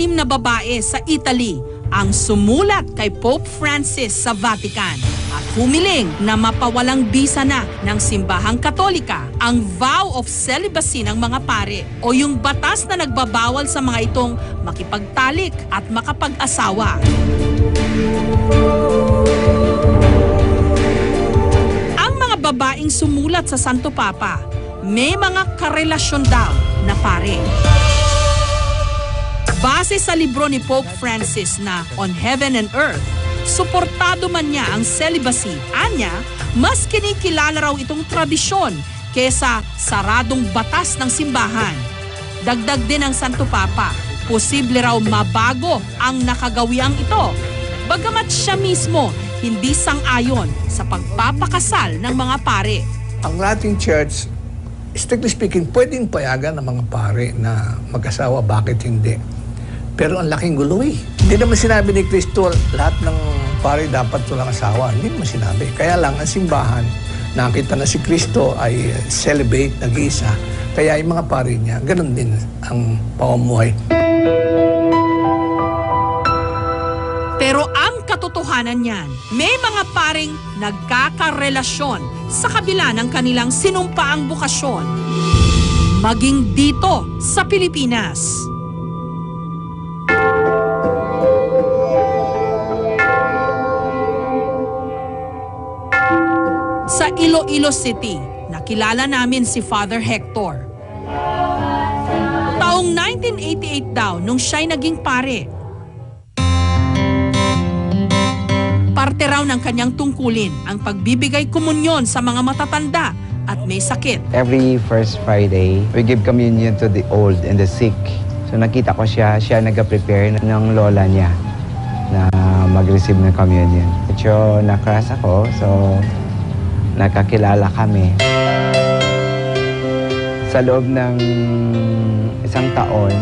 anim na babae sa Italy ang sumulat kay Pope Francis sa Vatican at humiling na mapawalang bisa na ng simbahang katolika ang vow of celibacy ng mga pare o yung batas na nagbabawal sa mga itong makipagtalik at makapag-asawa. Ang mga babaeng sumulat sa Santo Papa, may mga karelasyon daw na pare. Base sa libro ni Pope Francis na On Heaven and Earth, suportado man niya ang celibacy. Anya, mas kinikilala raw itong tradisyon kesa saradong batas ng simbahan. Dagdag din ng Santo Papa, posible raw mabago ang nakagawiang ito. Bagamat siya mismo hindi sang-ayon sa pagpapakasal ng mga pare. Ang Latin Church, strictly speaking, pwedeng payagan ng mga pare na mag-asawa, bakit hindi? Pero ang laking gulo eh. Hindi naman sinabi ni Kristo, lahat ng pare dapat walang asawa. Hindi naman sinabi. Kaya lang, ang simbahan, nakita na si Kristo ay celibate, nag-iisa. Kaya yung mga pare niya, ganun din ang pamumuhay. Pero ang katotohanan niyan, may mga paring nagkakarelasyon sa kabila ng kanilang sinumpaang bukasyon. Maging dito sa Pilipinas. Iloilo City, nakilala namin si Father Hector. Taong 1988 daw nung siya'y naging pare, Parte raw ng kanyang tungkulin ang pagbibigay komunyon sa mga matatanda at may sakit. Every first Friday, we give communion to the old and the sick. So nakita ko siya, siya nag-prepare ng lola niya na mag-receive ng communion. Medyo nakras ako, so nakakilala kami. Sa loob ng isang taon,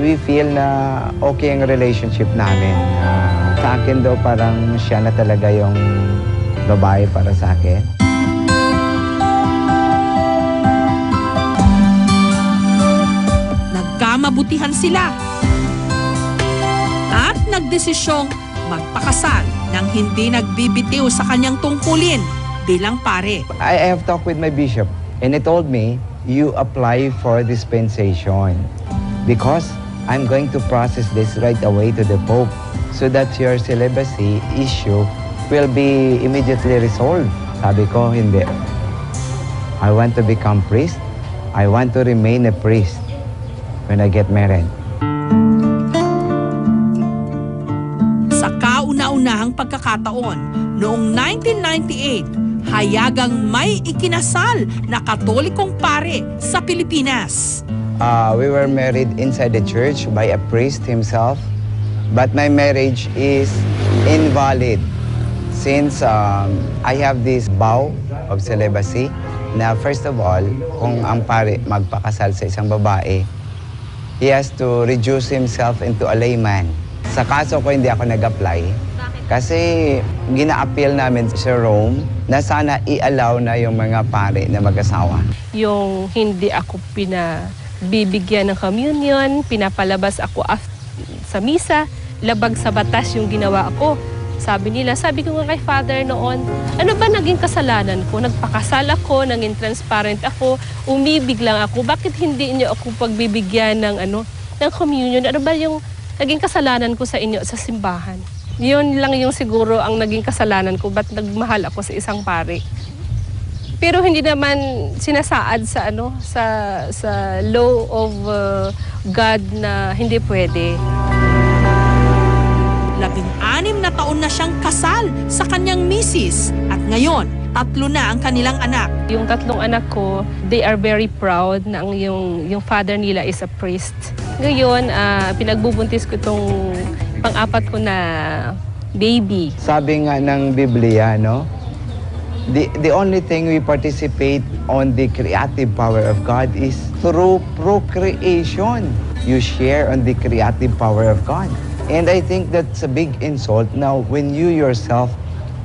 we feel na okay ang relationship namin. Ah, sa akin daw parang siya na talaga yung babae para sa akin. Nagkamabutihan sila. At nagdesisyong magpakasal nang hindi nagbibitiw sa kanyang tungkulin bilang pare. I have talked with my bishop and he told me, you apply for dispensation because I'm going to process this right away to the Pope so that your celibacy issue will be immediately resolved. Sabi ko, hindi. I want to become priest. I want to remain a priest when I get married. Sa kauna-unahang pagkakataon, noong 1998, hayagang may ikinasal na katolikong pare sa Pilipinas. Uh, we were married inside the church by a priest himself, but my marriage is invalid since um, I have this vow of celibacy na first of all, kung ang pare magpakasal sa isang babae, he has to reduce himself into a layman. Sa kaso ko hindi ako nag-apply kasi gina-appeal namin sa Rome na sana i-allow na yung mga pare na mag-asawa. yung hindi ako pinabibigyan ng communion, pinapalabas ako sa misa, labag sa batas yung ginawa ko. Sabi nila, sabi ko nga kay Father noon, ano ba naging kasalanan ko? Nagpakasal ako, naging transparent ako, umibig lang ako. Bakit hindi niyo ako pagbibigyan ng ano, ng communion? Ano ba yung naging kasalanan ko sa inyo sa simbahan? Yun lang yung siguro ang naging kasalanan ko, ba't nagmahal ako sa isang pare. Pero hindi naman sinasaad sa ano sa sa law of uh, God na hindi pwede. Labing-anim na taon na siyang kasal sa kanyang misis at ngayon, tatlo na ang kanilang anak. Yung tatlong anak ko, they are very proud na ang yung yung father nila is a priest. Ngayon, ah, pinagbubuntis ko itong pang-apat ko na baby. Sabi nga ng Biblia, no? The, the only thing we participate on the creative power of God is through procreation. You share on the creative power of God. And I think that's a big insult now when you yourself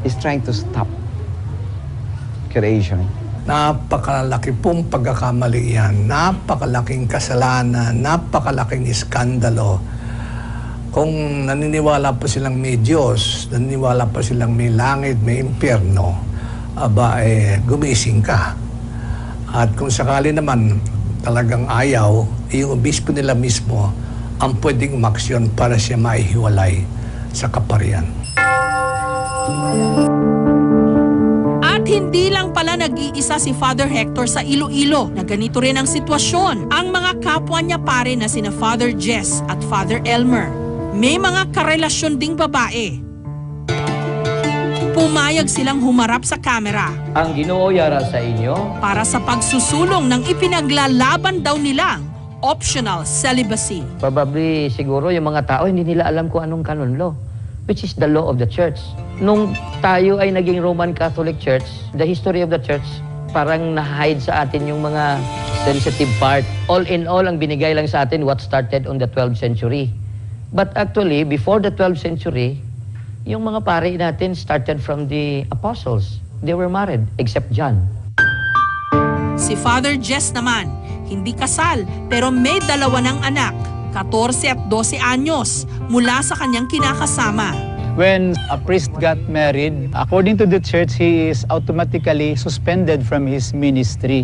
is trying to stop creation. Napakalaki pong pagkakamali yan. Napakalaking kasalanan, napakalaking iskandalo. Kung naniniwala pa silang may Diyos, naniniwala pa silang may langit, may impyerno, aba eh, gumising ka. At kung sakali naman talagang ayaw, yung obispo nila mismo ang pwedeng umaksyon para siya maihiwalay sa kaparian. At hindi lang pala nag-iisa si Father Hector sa Iloilo na ganito rin ang sitwasyon. Ang mga kapwa niya pare na sina Father Jess at Father Elmer. May mga karelasyon ding babae. Pumayag silang humarap sa kamera ang ginoo yara sa inyo para sa pagsusulong ng ipinaglalaban daw nilang optional celibacy. probably siguro yung mga tao hindi nila alam kung anong canon law which is the law of the church nung tayo ay naging Roman Catholic Church the history of the church parang na-hide sa atin yung mga sensitive part. All in all ang binigay lang sa atin what started on the 12th century. But actually before the 12th century yung mga pare natin started from the apostles. They were married except John. Si Father Jess naman, hindi kasal pero may dalawa ng anak, 14 at 12 anyos, mula sa kanyang kinakasama. When a priest got married, according to the church, he is automatically suspended from his ministry.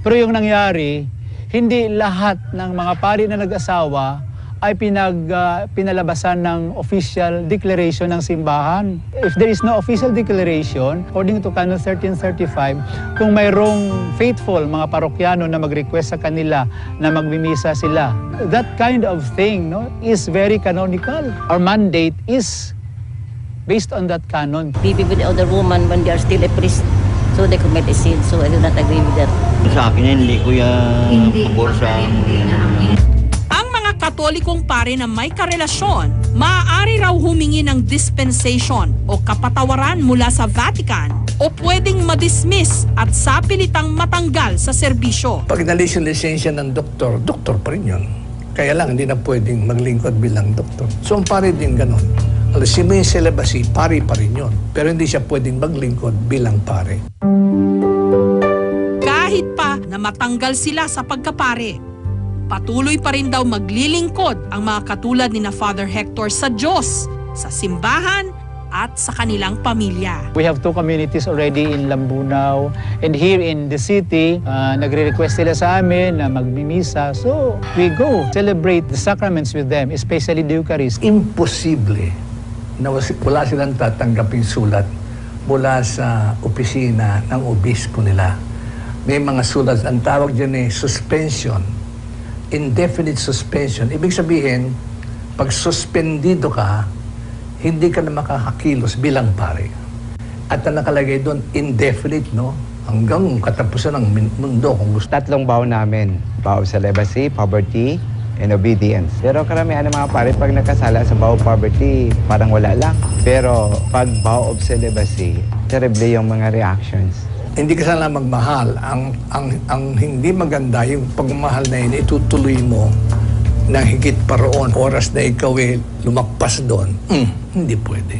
Pero yung nangyari, hindi lahat ng mga pari na nag-asawa ay pinag, ah, pinalabasan ng official declaration ng simbahan. If there is no official declaration, according to Canon 1335, kung mayroong faithful mga parokyano na mag-request sa kanila na magmimisa sila, that kind of thing no, is very canonical. Our mandate is based on that canon. Bibi with the other woman when they are still a priest. So they commit a sin. So I do not agree with that. Sa akin, hindi ko yan pabor sa Ang mga katolikong pare na may karelasyon, maaari raw humingi ng dispensation o kapatawaran mula sa Vatican o pwedeng madismiss at sapilitang matanggal sa serbisyo. Pag nalis yung lisensya ng doktor, doktor pa rin yun. Kaya lang, hindi na pwedeng maglingkod bilang doktor. So, ang pare din ganon. Alisin mo yung celibacy, pare pa rin yun. Pero hindi siya pwedeng maglingkod bilang pare. Kahit pa na matanggal sila sa pagkapare, patuloy pa rin daw maglilingkod ang mga katulad ni na Father Hector sa Diyos, sa simbahan at sa kanilang pamilya. We have two communities already in Lambunao and here in the city, uh, nagre-request sila sa amin na magmimisa. So, we go celebrate the sacraments with them, especially the Eucharist. Imposible na wala silang tatanggaping sulat mula sa opisina ng obispo nila. May mga sulat, ang tawag dyan eh, suspension. Indefinite suspension. Ibig sabihin, pag suspendido ka, hindi ka na makakakilos bilang pare. At ang nakalagay doon, indefinite, no? Hanggang katapusan ng mundo kung gusto. Tatlong vow namin. Vow of celibacy, poverty, and obedience. Pero karamihan ng mga pare, pag nakasala sa vow poverty, parang wala lang. Pero pag vow of celibacy, terrible yung mga reactions. Hindi ka sana magmahal. Ang, ang, ang hindi maganda, yung pagmamahal na yun, itutuloy mo na higit pa roon. Oras na ikaw eh, lumakpas doon. Mm, hindi pwede.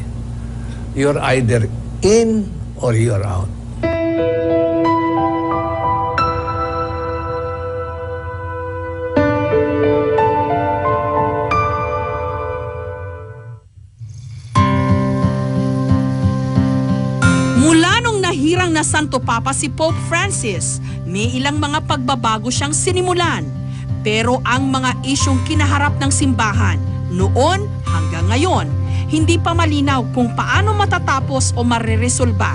You're either in or you're out. Na Santo Papa si Pope Francis, may ilang mga pagbabago siyang sinimulan. Pero ang mga isyong kinaharap ng simbahan, noon hanggang ngayon, hindi pa malinaw kung paano matatapos o mareresolba.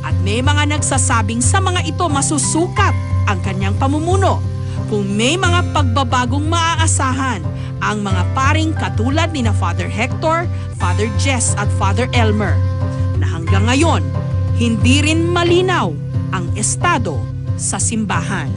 At may mga nagsasabing sa mga ito masusukat ang kanyang pamumuno. Kung may mga pagbabagong maaasahan, ang mga paring katulad ni na Father Hector, Father Jess at Father Elmer na hanggang ngayon hindi rin malinaw ang estado sa simbahan.